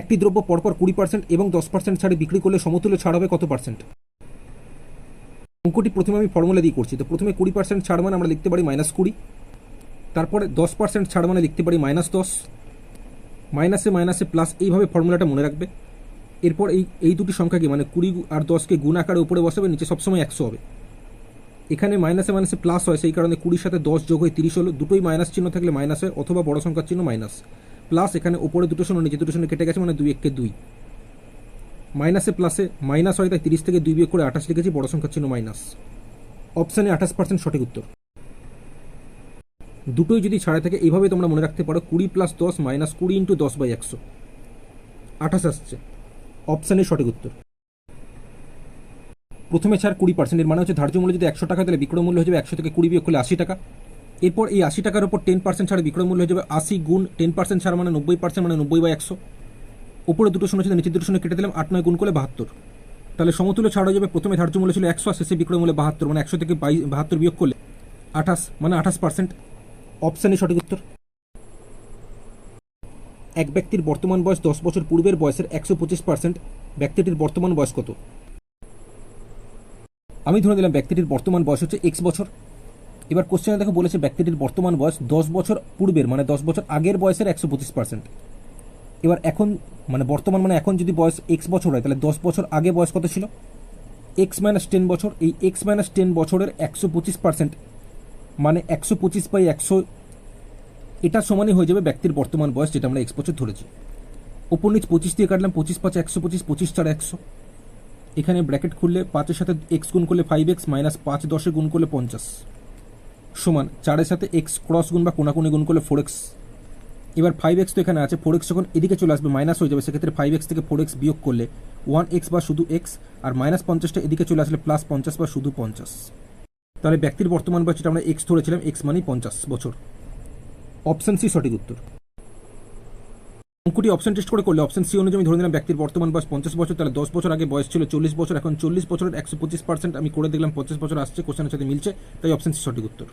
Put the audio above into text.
একটি দ্রব্য পরপর কুড়ি পার্সেন্ট এবং দশ পার্সেন্ট ছাড়ে বিক্রি করলে সমতুল্য ছাড় হবে কত পার্সেন্ট অঙ্কটি প্রথমে আমি ফর্মুলা দিয়ে করছি। তো প্রথমে কুড়ি পার্সেন্ট ছাড় মানে আমরা লিখতে পারি মাইনাস কুড়ি, তারপরে দশ পার্সেন্ট ছাড় মানে লিখতে পারি মাইনাস দশ মাইনাসে মাইনাসে প্লাস এইভাবে ফর্মুলাটা মনে রাখবে। এরপর এই এই দুটি সংখ্যাকে মানে কুড়ি আর দশকে গুণ আকারে উপরে বসাবে, নিচে সবসময় একশো হবে। এখানে মাইনাসে মাইনাসে প্লাস হয়, সেই কারণে কুড়ির সাথে দশ যোগ হয়ে তিরিশ হলো। দুটোই মাইনাস চিহ্ন থাকলে মাইনাস হয়, অথবা বড় সংখ্যার চিহ্ন মাইনাস প্লাস এখানে ওপরে দুটো শূন্য, নিচে দুটো শূন্য কেটে গেছে মানে দুই এককে দুই। মাইনাসে প্লাসে, মাইনাস হয় তাই তিরিশ থেকে দুই বিয়োগ করে আঠাশ লিখেছি, বড় সংখ্যার চিহ্ন মাইনাস। অপশানে আঠাশ পার্সেন্ট সঠিক উত্তর। দুটোই যদি ছাড়া থাকে, এইভাবে তোমরা মনে রাখতে পারো, কুড়ি প্লাস দশ মাইনাস কুড়ি ইন্টু দশ বাই একশো। আঠাশ আসছে। অপশানের সঠিক উত্তর। প্রথমে ছাড় কুড়ি পার্সেন্টের মানে হচ্ছে ধার্য মূল্য যদি একশো টাকা তাহলে বিক্রয় মূল্য হয়ে যাবে একশো থেকে কুড়ি বিয়োগ করলে আশি টাকা। এরপর এই আশি টাকার উপর টেন পার্সেন্ট ছাড়ে বিক্রয় মূল্য হয়ে যাবে আশি গুণ টেন পার্সেন্ট ছাড় মানে নব্বই পার্সেন্ট মানে নব্বই বা একশো। উপরে দুটো শূন্য ছিল, নিচে দুটো শূন্য কেটে দিলাম, আট নয় গুণ করলে বাহাত্তর। তাহলে সমতুল্য ছাড় হয়ে যাবে, প্রথমে ধার্য মূল্য ছিল একশো আর শেষে বিক্রয় মূল্য বাহাত্তর মানে একশো থেকে বাই বাহাত্তর বিয়োগ করলে আঠাশ মানে আঠাশ পার্সেন্ট অপশানই সঠিক উত্তর। এক ব্যক্তির বর্তমান বয়স দশ বছর পূর্বের বয়সের একশো পঁচিশ পার্সেন্ট ব্যক্তিটির বর্তমান বয়স কত? আমি ধরে দিলাম ব্যক্তিটির বর্তমান বয়স হচ্ছে এক্স বছর। এবার কোশ্চেনে দেখো বলেছে ব্যক্তিটির বর্তমান বয়স দশ বছর পূর্বের মানে দশ বছর আগের বয়সের একশো পঁচিশ পার্সেন্ট এবার এখন মানে বর্তমান মানে এখন যদি বয়স এক্স বছর হয়, তাহলে দশ বছর আগে বয়স কত ছিল? এক্স মাইনাস টেন বছর, এই এক্স মাইনাস টেন বছরের একশো পঁচিশ পার্সেন্ট মানে একশো পঁচিশ বাই একশো, এটা সমানই হয়ে যাবে ব্যক্তির বর্তমান বয়স যেটা আমরা এক্স বছর ধরেছি। ওপর নিচ পঁচিশ দিয়ে কাটলাম, পঁচিশ পাঁচ একশো পঁচিশ পঁচিশ চার একশো। এখানে ব্র্যাকেট খুললে পাঁচের সাথে এক্স গুণ করলে ফাইভ এক্স মাইনাস পাঁচ দশে গুণ করলে পঞ্চাশ। সমান চারের সাথে এক্স ক্রস গুণ বা কোনাকুনি গুণ করলে ফোর এক্স এবার ফাইভ এক্স তো এখানে আছে ফোর এক্স যখন এদিকে চলে আসবে মাইনাস হয়ে যাবে, সেক্ষেত্রে ফাইভ এক্স থেকে ফোর এক্স বিয়োগ করলে ওয়ান এক্স বা শুধু এক্স আর মাইনাস পঞ্চাশটা এদিকে চলে আসলে প্লাস পঞ্চাশ বা শুধু পঞ্চাশ। তাহলে ব্যক্তির বর্তমান বয়স যেটা আমরা এক্স ধরেছিলাম এক্স মানেই পঞ্চাশ বছর। অপশন সি সঠিক উত্তর। অঙ্কটি অপশন টেস্ট করে করলে অপশন সি অনুযায়ী ধরে নিলাম ব্যক্তির বর্তমান বয়স পঞ্চাশ বছর, তাহলে দশ বছর আগে বয়স ছিল চল্লিশ বছর, এখন চল্লিশ বছরের একশো পঁচিশ পার্সেন্ট আমি করে দেখলাম পঞ্চাশ বছর আসছে কোশ্চেনের সাথে মিলছে, তাই অপশন সি সঠিক উত্তর।